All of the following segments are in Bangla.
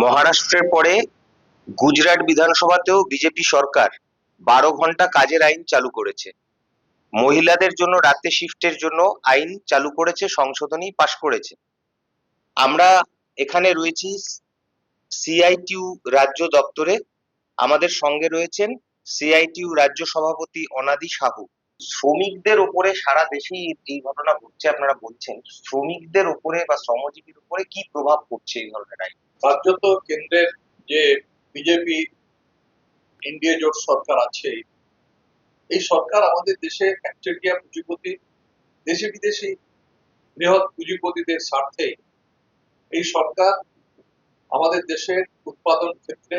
মহারাষ্ট্রের পরে গুজরাট বিধানসভাতেও বিজেপি সরকার বারো ঘণ্টা কাজের আইন চালু করেছে। মহিলাদের জন্য রাতে শিফটের জন্য আইন চালু করেছে, সংশোধনী পাশ করেছে। আমরা এখানে রয়েছি সিআইটিউ রাজ্য দপ্তরে। আমাদের সঙ্গে রয়েছেন সিআইটিউ রাজ্য সভাপতি অনাদি সাহু। শ্রমিকদের উপরে সারা দেশেই এই ঘটনা ঘটছে, আপনারা বলছেন। শ্রমিকদের উপরে বা শ্রমজীবীর উপরে কি প্রভাব পড়ছে এই ধরনের আইন? কার্যত কেন্দ্রের যে বিজেপি ইন্ডিয়া জোট সরকার আছে, এই সরকার আমাদের দেশে একচেটিয়া পুঁজিপতি, দেশি বিদেশি বৃহৎ পুঁজিপতিদের স্বার্থে এই সরকার আমাদের দেশের উৎপাদন ক্ষেত্রে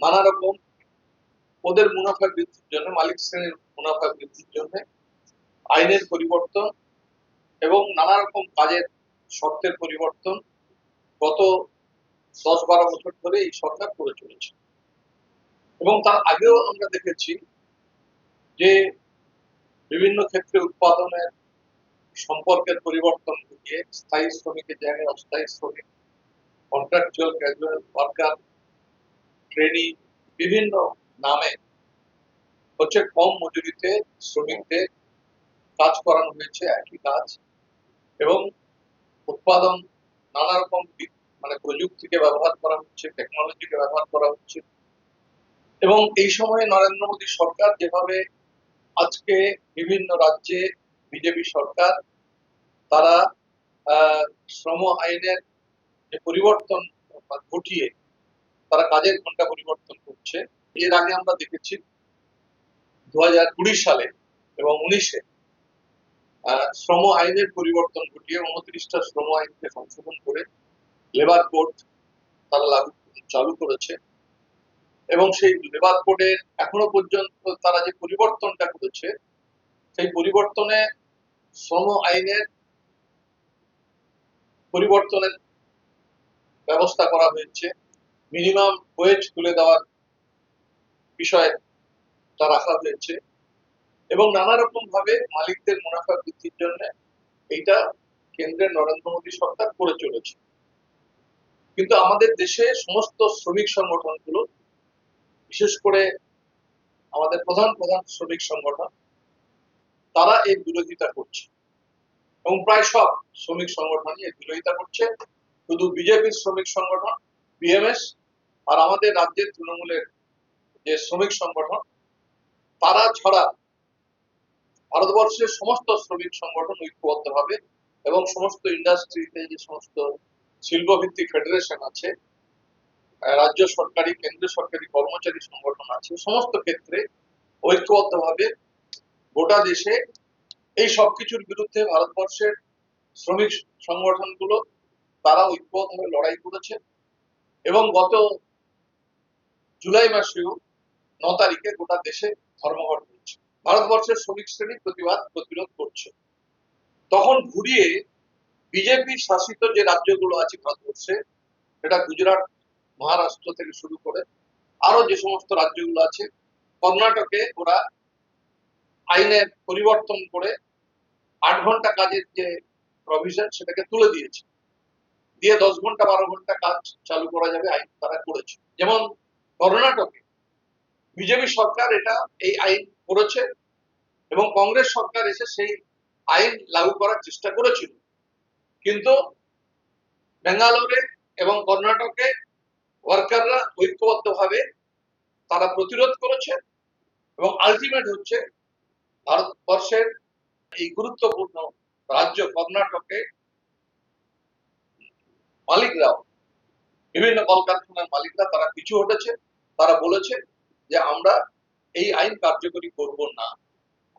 নানা রকম ওদের মুনাফা বৃদ্ধির জন্য, মালিক শ্রেণির মুনাফা বৃদ্ধির জন্য আইনের পরিবর্তন এবং নানা রকম কাজের শর্তের পরিবর্তন গত দশ বারো বছর ধরে এই সরকার করে চলেছে। এবং তার আগেও আমরা দেখেছি যে বিভিন্ন ক্ষেত্রে উৎপাদনের সম্পর্কের পরিবর্তন ঘটিয়ে স্থায়ী শ্রমিকের জায়গায় অস্থায়ী শ্রমিক কন্ট্রাকচুয়াল ক্যাজুয়াল ওয়ার্কার ট্রেনি বিভিন্ন নামে হচ্ছে কম মজুরিতে শ্রমিকদের কাজ করানো হয়েছে, একই কাজ, এবং উৎপাদন নানা রকম বি- মানে প্রযুক্তিকে ব্যবহার করা হচ্ছে টেকনোলজিকে ব্যবহার করা হচ্ছে। এবং এই সময়ে নরেন্দ্র মোদী সরকার যেভাবে আজকে বিভিন্ন রাজ্যে বিজেপি সরকার, তারা শ্রম আইনের যে পরিবর্তন ঘটিয়ে তারা কাজের ঘণ্টা পরিবর্তন করছে, এর আগে আমরা দেখেছি দু হাজার কুড়ি সালে এবং উনিশে শ্রম আইনের পরিবর্তন ঘটিয়ে উনত্রিশটা শ্রম আইনকে সংশোধন করে লেবার কোড তারা লাগু চালু করেছে এবং সেই লেবার কোডের এখনও পর্যন্ত তারা যে পরিবর্তনটা করেছে, সেই পরিবর্তনে শ্রম আইনের পরিবর্তনের ব্যবস্থা করা হয়েছে। মিনিমাম ওয়েজ তুলে দেওয়ার বিষয়ে তা রাখা হয়েছে এবং নানা রকম ভাবে মালিকদের মুনাফা বৃদ্ধির জন্য এইটা কেন্দ্রের নরেন্দ্র মোদী সরকার করে চলেছে। কিন্তু আমাদের দেশে সমস্ত শ্রমিক সংগঠনগুলো, বিশেষ করে আমাদের প্রধান প্রধান শ্রমিক সংগঠন, তারা এর বিরোধিতা করছে। এবং প্রায় সব শ্রমিক সংগঠনই এর বিরোধিতা করছে। শুধু বিজেপির শ্রমিক সংগঠন, বিএমএস আর আমাদের রাজ্যের তৃণমূলের যে শ্রমিক সংগঠন, তারা ছাড়া ভারতবর্ষের সমস্ত শ্রমিক সংগঠন ঐক্যবদ্ধ হবে এবং সমস্ত ইন্ডাস্ট্রিতে যে সমস্ত শিল্পভিত্তিক ফেডারেশন আছে, রাজ্য সরকারি, কেন্দ্রীয় সরকারি কর্মচারী সংগঠন আছে, সমস্ত ক্ষেত্রে ঐক্যবদ্ধভাবে গোটা দেশে এই সবকিছুর বিরুদ্ধে ভারতবর্ষের শ্রমিক সংগঠনগুলো, তারা ঐক্যবদ্ধভাবে লড়াই করেছে এবং গত জুলাই মাসেও ন তারিখে গোটা দেশে ধর্মঘট হয়েছে। ভারতবর্ষের শ্রমিক শ্রেণি প্রতিবাদ প্রতিরোধ করছে। তখন ঘুরিয়ে বিজেপি শাসিত যে রাজ্যগুলো আছে ভারতবর্ষে, সেটা গুজরাট, মহারাষ্ট্র থেকে শুরু করে আরও যে সমস্ত রাজ্যগুলো আছে, কর্ণাটকে ওরা আইনের পরিবর্তন করে আট ঘণ্টা কাজের যে প্রভিশন সেটাকে তুলে দিয়েছে। দিয়ে দশ ঘণ্টা, বারো ঘণ্টা কাজ চালু করা যাবে, আইন তারা করেছে। যেমন কর্ণাটকে বিজেপি সরকার এটা, এই আইন করেছে এবং কংগ্রেস সরকার এসে সেই আইন লাগু করার চেষ্টা করেছিল। কিন্তু বেঙ্গালোরে এবং কর্ণাটকে ওয়ার্কাররা ঐক্যবদ্ধভাবে তারা প্রতিরোধ করেছে এবং আলটিমেট হচ্ছে ভারতবর্ষের এই গুরুত্বপূর্ণ রাজ্য কর্ণাটকে মালিকরাও, বিভিন্ন কলকারখানার মালিকরা তারা পিছু হটেছে, তারা বলেছে যে আমরা এই আইন কার্যকরী করব না।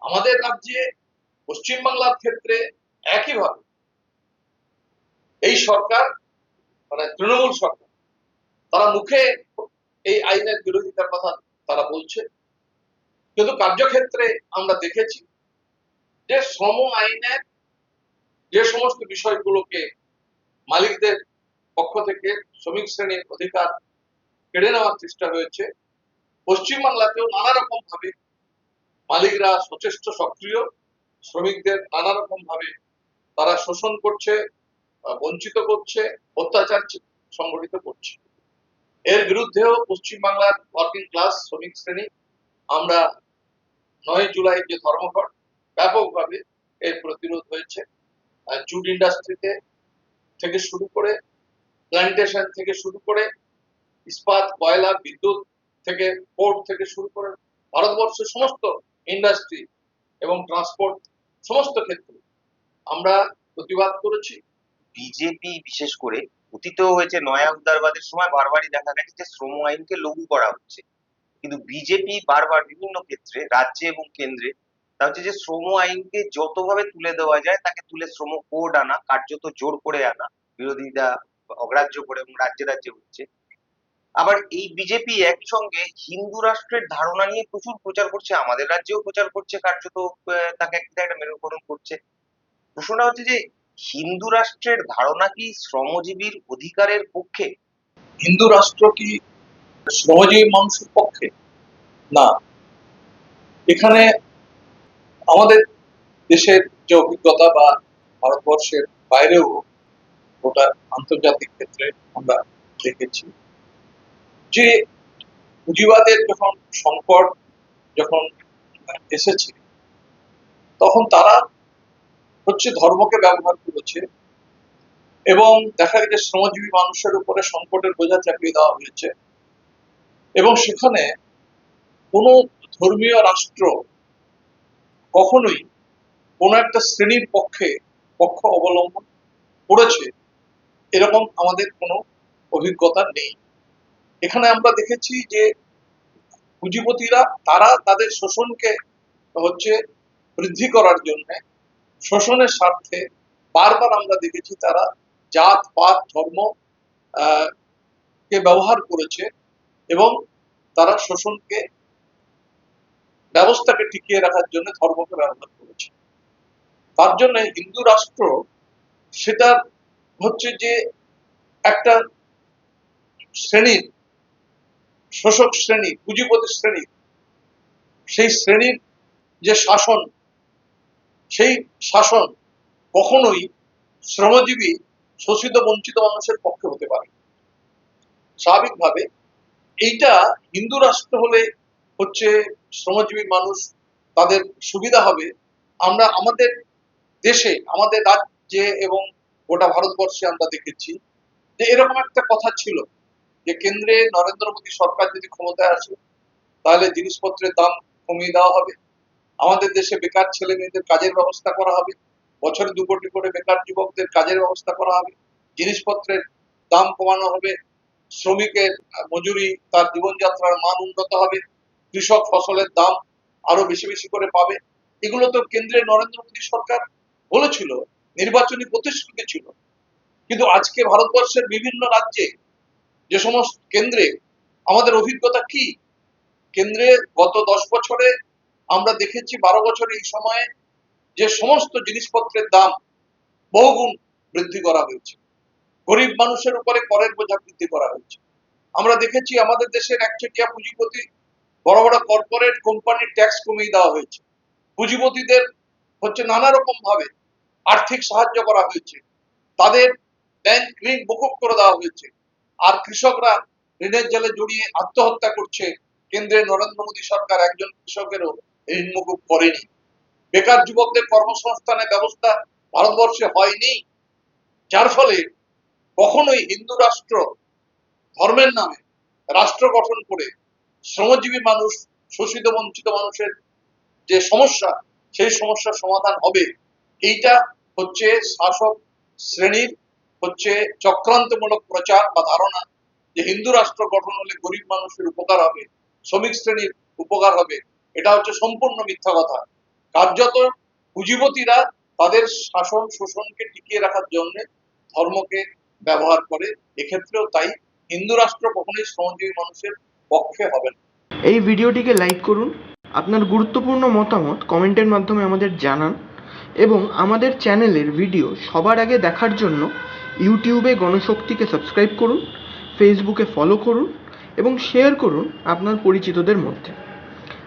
আমাদের রাজ্যে পশ্চিমবাংলার ক্ষেত্রে একইভাবে এই সরকার মানে তৃণমূল সরকার, তারা মুখে এই আইনের বিরোধিতার কথা তারা বলছে। কিন্তু কার্যক্ষেত্রে আমরা দেখেছি যে শ্রম আইনের যে সমস্ত বিষয়গুলোকে মালিকদের পক্ষ থেকে শ্রমিক শ্রেণির অধিকার কেড়ে নেওয়ার চেষ্টা হয়েছে পশ্চিমবাংলাতেও নানা রকম ভাবে মালিকরা সচেষ্ট সক্রিয়, শ্রমিকদের নানা রকম ভাবে তারা শোষণ করছে বঞ্চিত করছে, অত্যাচার সংগঠিত করছে। এর বিরুদ্ধেও পশ্চিমবাংলার ওয়ার্কিং ক্লাস শ্রমিক শ্রেণি, আমরা নয় জুলাই যে ধর্মঘট, ব্যাপকভাবে এর প্রতিরোধ হয়েছে। জুট ইন্ডাস্ট্রিতে থেকে শুরু করে প্ল্যান্টেশন থেকে শুরু করে, ইস্পাত, কয়লা, বিদ্যুৎ থেকে পোর্ট থেকে শুরু করে, ভারতবর্ষের সমস্ত ইন্ডাস্ট্রি এবং ট্রান্সপোর্ট সমস্ত ক্ষেত্রে আমরা প্রতিবাদ করেছি। বিজেপি বিশেষ করে অতীতেও হয়েছে নয়া উদারবাদের সময় বারবারই দেখা গেছে যে শ্রম আইনকে লঘু করা হচ্ছে। কিন্তু বিজেপি বারবার বিভিন্ন ক্ষেত্রে, রাজ্যে এবং কেন্দ্রে, তা হচ্ছে যে শ্রম আইনকে যতভাবে তুলে দেওয়া যায়, তাকে তুলে শ্রম কোড আনা, কার্যত জোর করে আনা, বিরোধীরা অগ্রাহ্য করে এবং রাজ্যে রাজ্যে হচ্ছে। আবার এই বিজেপি একসঙ্গে হিন্দু রাষ্ট্রের ধারণা নিয়ে প্রচুর প্রচার করছে, আমাদের রাজ্যেও প্রচার করছে, কার্যত তাকে একটা মেরুকরণ করছে। প্রশ্নটা হচ্ছে যে হিন্দু রাষ্ট্রের ধারণা কি শ্রমজীবীর অধিকারের পক্ষে? হিন্দু রাষ্ট্র কি শ্রমজীবী মানুষের পক্ষে? না। এখানে আমাদের দেশের যে অভিজ্ঞতা বা ভারতবর্ষের বাইরেও গোটা আন্তর্জাতিক ক্ষেত্রে আমরা দেখেছি যে পুঁজিবাদের যখন সংকট যখন এসেছে, তখন তারা হচ্ছে ধর্মকে ব্যবহার করেছে এবং দেখা গেছে শ্রমজীবী মানুষের উপরে সংকটের বোঝা চাপিয়ে দেওয়া হয়েছে। এবং সেখানে কোনো ধর্মীয় রাষ্ট্র কখনোই কোনো একটা শ্রেণির পক্ষে, পক্ষ অবলম্বন করেছে, এরকম আমাদের কোনো অভিজ্ঞতা নেই। এখানে আমরা দেখেছি যে পুঁজিপতিরা, তারা তাদের শোষণকে হচ্ছে বৃদ্ধি করার জন্য শোষণের স্বার্থে বারবার আমরা দেখেছি তারা জাত, পাত, ধর্ম কে ব্যবহার করেছে এবং তারা শোষণকে ব্যবস্থাকে টিকিয়ে রাখার জন্য ধর্মকে ব্যবহার করেছে। তার জন্য হিন্দু রাষ্ট্র সেটা হচ্ছে যে একটা শ্রেণির শোষক শ্রেণি, পুঁজিপতি শ্রেণি। সেই শ্রেণির যে শাসন সেই শাসন কখনোই শ্রমজীবী, শোষিত, বঞ্চিত মানুষের পক্ষে হতে পারে স্বাভাবিকভাবে এইটা হিন্দু রাষ্ট্র হলে হচ্ছে শ্রমজীবী মানুষ তাদের সুবিধা হবে। আমরা আমাদের দেশে, আমাদের রাজ্যে এবং গোটা ভারতবর্ষে আমরা দেখেছি যে এরকম একটা কথা ছিল যে কেন্দ্রে নরেন্দ্র মোদী সরকার যদি ক্ষমতায় আসে, তাহলে জিনিসপত্রের দাম কমিয়ে দেওয়া হবে। আমাদের দেশে বেকার ছেলে মেয়েদের কাজের ব্যবস্থা করা হবে। বছরে দু কোটি করে বেকার যুবকদের কাজের ব্যবস্থা করা হবে। জিনিসপত্রের দাম কমানো হবে। শ্রমিকের মজুরি, তার জীবনযাত্রার মান উন্নত হবে। কৃষক ফসলের দাম আরও বেশি বেশি করে পাবে। এগুলো তো কেন্দ্রের নরেন্দ্র মোদী সরকার বলেছিল, নির্বাচনী প্রতিশ্রুতি ছিল। কিন্তু আজকে ভারতবর্ষের বিভিন্ন রাজ্যে যে সমস্ত কেন্দ্রে, আমাদের অভিজ্ঞতা কি? কেন্দ্রে গত দশ বছরে আমরা দেখেছি বারো বছরে এই সময়ে যে সমস্ত জিনিসপত্রের দাম বহুগুণ বৃদ্ধি করা হয়েছে। গরিব মানুষের উপরে করের বোঝা বৃদ্ধি করা হয়েছে। আমরা দেখেছি আমাদের দেশের একচেটিয়া পুঁজিপতি বড় বড় কর্পোরেট কোম্পানির ট্যাক্স কমিয়ে দেওয়া হয়েছে। পুঁজিপতিদের হচ্ছে নানা রকম ভাবে আর্থিক সাহায্য করা হয়েছে। তাদের ব্যাংক ঋণ মকুব করে দেওয়া হয়েছে। আর কৃষকরা ঋণের জালে জড়িয়ে আত্মহত্যা করছে। কেন্দ্রের নরেন্দ্র মোদী সরকার একজন কৃষকেরও ঋণ করেনি বেকার যুবকদের কর্মসংস্থানের ব্যবস্থা ভারতবর্ষে হয়নি, যার ফলে কখনোই হিন্দু রাষ্ট্র ধর্মের নামে রাষ্ট্র গঠন করে শ্রমজীবী মানুষ, শোষিত, বঞ্চিত মানুষের যে সমস্যা, সেই সমস্যার সমাধান হবে। এইটা হচ্ছে শাসক শ্রেণির হচ্ছে চক্রান্তমূলক প্রচার বা ধারণা যে হিন্দু রাষ্ট্র গঠন হলে গরিব মানুষের উপকার হবে, শ্রমিক শ্রেণির উপকার হবে। এটা হচ্ছে সম্পূর্ণ মিথ্যা কথা। কার্যত পুঁজিপতিরা তাদের শাসন শোষণকে টিকিয়ে রাখার জন্য ধর্মকে ব্যবহার করে। এক্ষেত্রেও তাই হিন্দু রাষ্ট্র কখনোই শ্রমজীবী মানুষের পক্ষে হবে না। এই ভিডিওটিকে লাইক করুন, আপনার গুরুত্বপূর্ণ মতামত কমেন্টের মাধ্যমে আমাদের জানান এবং আমাদের চ্যানেলের ভিডিও সবার আগে দেখার জন্য ইউটিউবে গণশক্তিকে সাবস্ক্রাইব করুন, ফেসবুকে ফলো করুন এবং শেয়ার করুন আপনার পরিচিতদের মধ্যে।